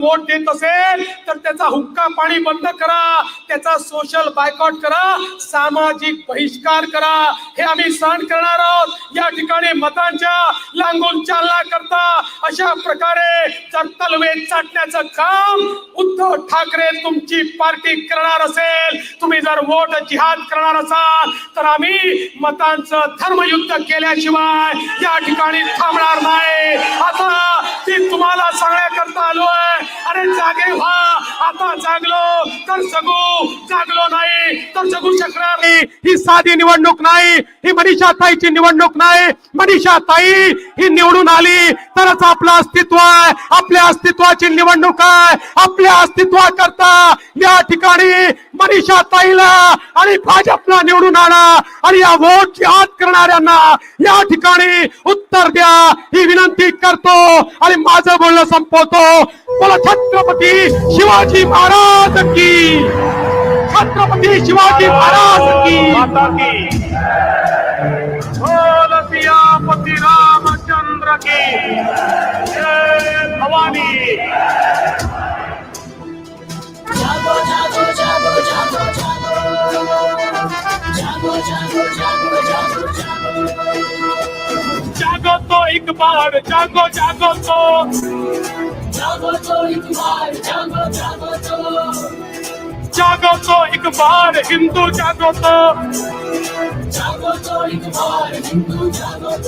Vote देत असेल तर त्याचा हुक्का पाणी बंद करा. त्याचा सोशल बायकॉट करा. सामाजिक बहिष्कार करा. हे आम्ही सहन करणार आहोत. या ठिकाणी मतांच्या लांगून चालना करता. अशा प्रकारे जर तलवे चाटण्याचं काम उद्धव ठाकरे तुमची पार्टी करणार असेल. तुम्ही जर वोट जिहाद करणार असाल तर आम्ही मतांचं धर्मयुद्ध केल्याशिवाय या ठिकाणी थांबणार नाही. आता ती तुम्हाला सांगण्याकरता आलो जागलो कर सकू जागलो नाही जगू शकणार नाही. ही साधी निवडणूक नाही. ही मनीषा ताईची निवडणूक नाही. मनीषा ताई ही निवडून आली. तरच आपलं अस्तित्व आहे. आपल्या अस्तित्वाची निवडणूक आहे. आपल्या अस्तित्वाकरता या ठिकाणी मनीषा ताईला आणि भाजपला निवडून आणा आणि या वोट जिहाद करणाऱ्यांना या ठिकाणी उत्तर द्या. ही विनंती करतो आणि माझं बोलणं संपवतो. बोला छत्रपती शिवाजी महाराज की. छत्रपती शिवाजी महाराज की। माता की। बोल सियापति रामचंद्र की। जय भवानी। जागो जागो जागो जागो। जागो जागो जागो जागो जागो। जागो तो एक बार जागो जागो तो। जागो तो एक बार जागो जागो तो। जागो तो একবার হিন্দু জাগত। জাগত একবার হিন্দু জাগত।